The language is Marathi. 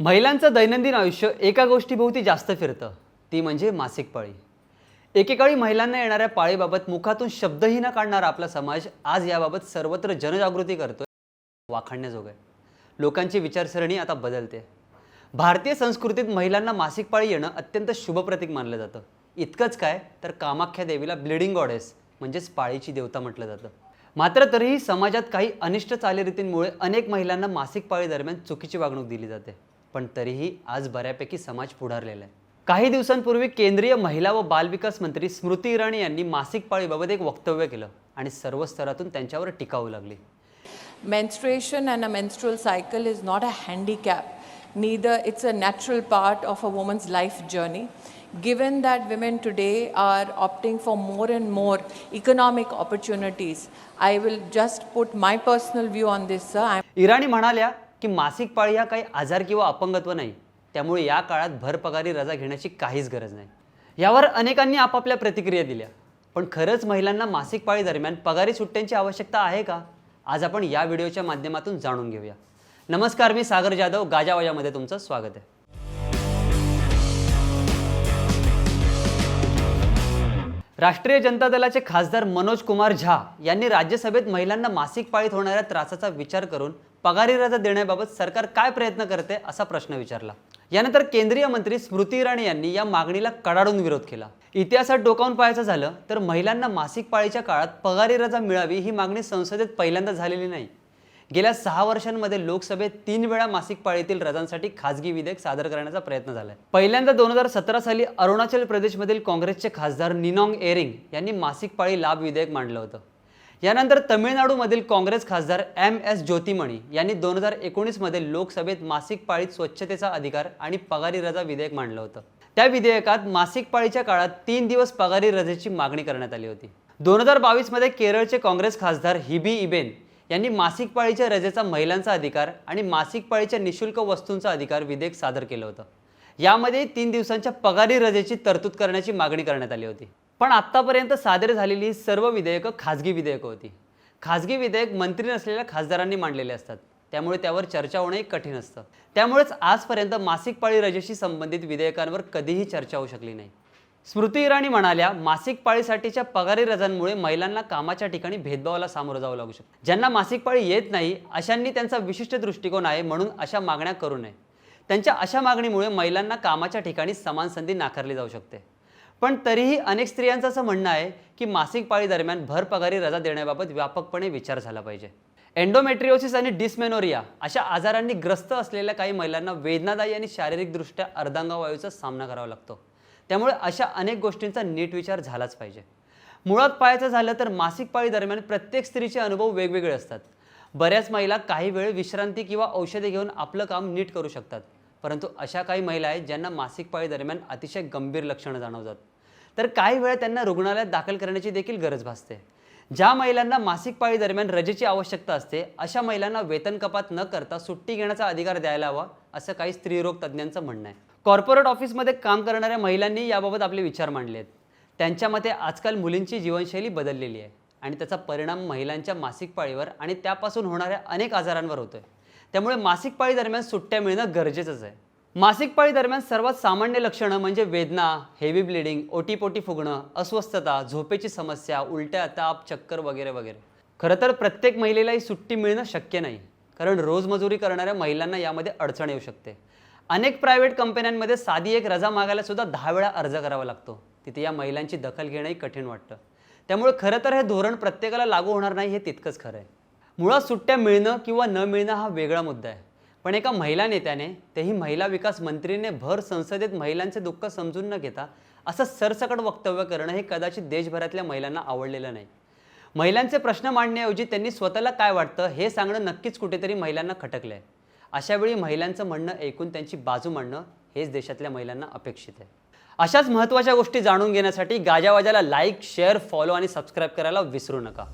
महिलांचं दैनंदिन आयुष्य एका गोष्टीभोवती जास्त फिरतं ती म्हणजे मासिक पाळी. एकेकाळी महिलांना येणाऱ्या पाळीबाबत मुखातून शब्दही न काढणारा आपला समाज आज याबाबत सर्वत्र जनजागृती करतोय वाखाणण्याजोगं आहे. लोकांची विचारसरणी आता बदलते. भारतीय संस्कृतीत महिलांना मासिक पाळी येणं अत्यंत शुभ प्रतीक मानलं जातं. इतकंच काय तर कामाख्या देवीला ब्लिडिंग गॉडेस म्हणजेच पाळीची देवता म्हटलं जातं. मात्र तरीही समाजात काही अनिष्ट चालीरीतींमुळे अनेक महिलांना मासिक पाळी दरम्यान चुकीची वागणूक दिली जाते. पण तरीही आज बऱ्यापैकी समाज पुढारलेला आहे. काही दिवसांपूर्वी केंद्रीय महिला व बालविकास मंत्री स्मृती इराणी यांनी मासिक पाळीबाबत एक वक्तव्य केलं आणि सर्व स्तरातून त्यांच्यावर टीका लागली. Menstruation and a menstrual cycle is not a handicap neither it's a natural part of a woman's life journey given that women today are opting for more and more economic opportunities I will just put my personal view on this sir Irani म्हणाल्या की मासिक पाळी हा काही आजार किंवा अपंगत्व नाही. त्यामुळे या काळात भरपगारी रजा घेण्याची काहीच गरज नाही. यावर अनेकांनी आपापल्या प्रतिक्रिया दिल्या. पण खरंच महिलांना मासिक पाळी दरम्यान पगारी सुट्ट्यांची आवश्यकता आहे का? आज आपण या व्हिडिओच्या माध्यमातून जाणून घेऊया. नमस्कार मी सागर जाधव गाजावाजामध्ये तुमचं स्वागत आहे. राष्ट्रीय जनता दलाचे खासदार मनोज कुमार झा यांनी राज्यसभेत महिलांना मासिक पाळीत होणाऱ्या त्रासाचा विचार करून पगारी रजा देण्याबाबत सरकार काय प्रयत्न करते असा प्रश्न विचारला. यानंतर केंद्रीय मंत्री स्मृती इराणी यांनी या मागणीला कडाडून विरोध केला. इतिहासात डोकावून पाहायचं झालं तर महिलांना मासिक पाळीच्या काळात पगारी रजा मिळावी ही मागणी संसदेत पहिल्यांदा झालेली नाही. गेल्या सहा वर्षांमध्ये लोकसभेत तीन वेळा मासिक पाळीतील रजांसाठी खासगी विधेयक सादर करण्याचा प्रयत्न झालाय. पहिल्यांदा दोन हजार सतरा साली अरुणाचल प्रदेशमधील काँग्रेसचे खासदार निनॉंग एरिंग यांनी मासिक पाळी लाभ विधेयक मांडलं होतं. यानंतर तमिळनाडूमधील काँग्रेस खासदार एम एस ज्योतिमणी यांनी दोन हजार एकोणीसमध्ये लोकसभेत मासिक पाळीत स्वच्छतेचा अधिकार आणि पगारी रजा विधेयक मांडलं होतं. त्या विधेयकात मासिक पाळीच्या काळात तीन दिवस पगारी रजेची मागणी करण्यात आली होती. दोन हजार बावीसमध्ये केरळचे काँग्रेस खासदार हिबी इबेन यांनी मासिक पाळीच्या रजेचा महिलांचा अधिकार आणि मासिक पाळीच्या निशुल्क वस्तूंचा अधिकार विधेयक सादर केलं होतं. यामध्ये तीन दिवसांच्या पगारी रजेची तरतूद करण्याची मागणी करण्यात आली होती. पण आत्तापर्यंत सादर झालेली सर्व विधेयकं खाजगी विधेयकं होती. खाजगी विधेयक मंत्री नसलेल्या खासदारांनी मांडलेले असतात. त्यामुळे त्यावर चर्चा होणंही कठीण असतं. त्यामुळेच आजपर्यंत मासिक पाळी रजेशी संबंधित विधेयकांवर कधीही चर्चा होऊ शकली नाही. स्मृती इराणी म्हणाल्या मासिक पाळीसाठीच्या पगारी रजांमुळे महिलांना कामाच्या ठिकाणी भेदभावाला सामोरं जावं लागू शकतं. ज्यांना मासिक पाळी येत नाही अशांनी त्यांचा विशिष्ट दृष्टिकोन आहे म्हणून अशा मागण्या करू नये. त्यांच्या अशा मागणीमुळे महिलांना कामाच्या ठिकाणी समान संधी नाकारली जाऊ शकते. पण तरीही अनेक स्त्रियांचं असं म्हणणं आहे की मासिक पाळी दरम्यान भरपगारी रजा देण्याबाबत व्यापकपणे विचार झाला पाहिजे. एन्डोमेट्रिओसिस आणि डिस्मेनोरिया अशा आजारांनी ग्रस्त असलेल्या काही महिलांना वेदनादायी आणि शारीरिकदृष्ट्या अर्धांगवायूचा सामना करावा लागतो. त्यामुळे अशा अनेक गोष्टींचा नीट विचार झालाच पाहिजे. मुळात पाहायचं झालं तर मासिक पाळी दरम्यान प्रत्येक स्त्रीचे अनुभव वेगवेगळे असतात. बऱ्याच महिला काही वेळ विश्रांती किंवा औषधे घेऊन आपलं काम नीट करू शकतात. परंतु अशा काही महिला आहेत ज्यांना मासिक पाळी दरम्यान अतिशय गंभीर लक्षणं जाणवतात. तर काही वेळा त्यांना रुग्णालयात दाखल करण्याची देखील गरज भासते. ज्या महिलांना मासिक पाळी दरम्यान रजेची आवश्यकता असते अशा महिलांना वेतन कपात न करता सुट्टी घेण्याचा अधिकार द्यायला हवा असं काही स्त्रीरोग तज्ज्ञांचं म्हणणं आहे. कॉर्पोरेट ऑफिसमध्ये काम करणाऱ्या महिलांनी याबाबत आपले विचार मांडले आहेत त्यांच्या मते आजकाल मुलींची जीवनशैली बदललेली आहे आणि त्याचा परिणाम महिलांच्या मासिक पाळीवर आणि त्यापासून होणाऱ्या अनेक आजारांवर होतोय. त्यामुळे मासिक पाळी दरम्यान सुट्ट्या मिळणं गरजेचंच आहे. मासिक पाळी दरम्यान सर्वात सामान्य लक्षणं म्हणजे वेदना हेवी ब्लिडिंग ओटीपोटी फुगणं अस्वस्थता झोपेची समस्या उलट्या ताप चक्कर वगैरे वगैरे. खरं तर प्रत्येक महिलेला ही सुट्टी मिळणं शक्य नाही कारण रोजमजुरी करणाऱ्या महिलांना यामध्ये अडचण येऊ शकते. अनेक प्रायव्हेट कंपन्यांमध्ये साधी एक रजा मागायला सुद्धा दहा वेळा अर्ज करावा लागतो. तिथे या महिलांची दखल घेणंही कठीण वाटतं. त्यामुळे खरं तर हे धोरण प्रत्येकाला लागू होणार नाही हे तितकंच खरं आहे. मुळात सुट्ट्या मिळणं किंवा न मिळणं हा वेगळा मुद्दा आहे. पण एका महिला नेत्याने तेही महिला विकास मंत्रीने भर संसदेत महिलांचे दुःख समजून न घेता असं सरसकट वक्तव्य करणं हे कदाचित देशभरातल्या महिलांना आवडलेलं नाही. महिलांचे प्रश्न मांडण्याऐवजी त्यांनी स्वतःला काय वाटतं हे सांगणं नक्कीच कुठेतरी महिलांना खटकलं आहे अशावेळी महिलांचं म्हणणं ऐकून त्यांची बाजू मांडणं हेच देशातल्या महिलांना अपेक्षित आहे. अशाच महत्त्वाच्या गोष्टी जाणून घेण्यासाठी गाजावाजाला लाईक शेअर फॉलो आणि सबस्क्राईब करायला विसरू नका.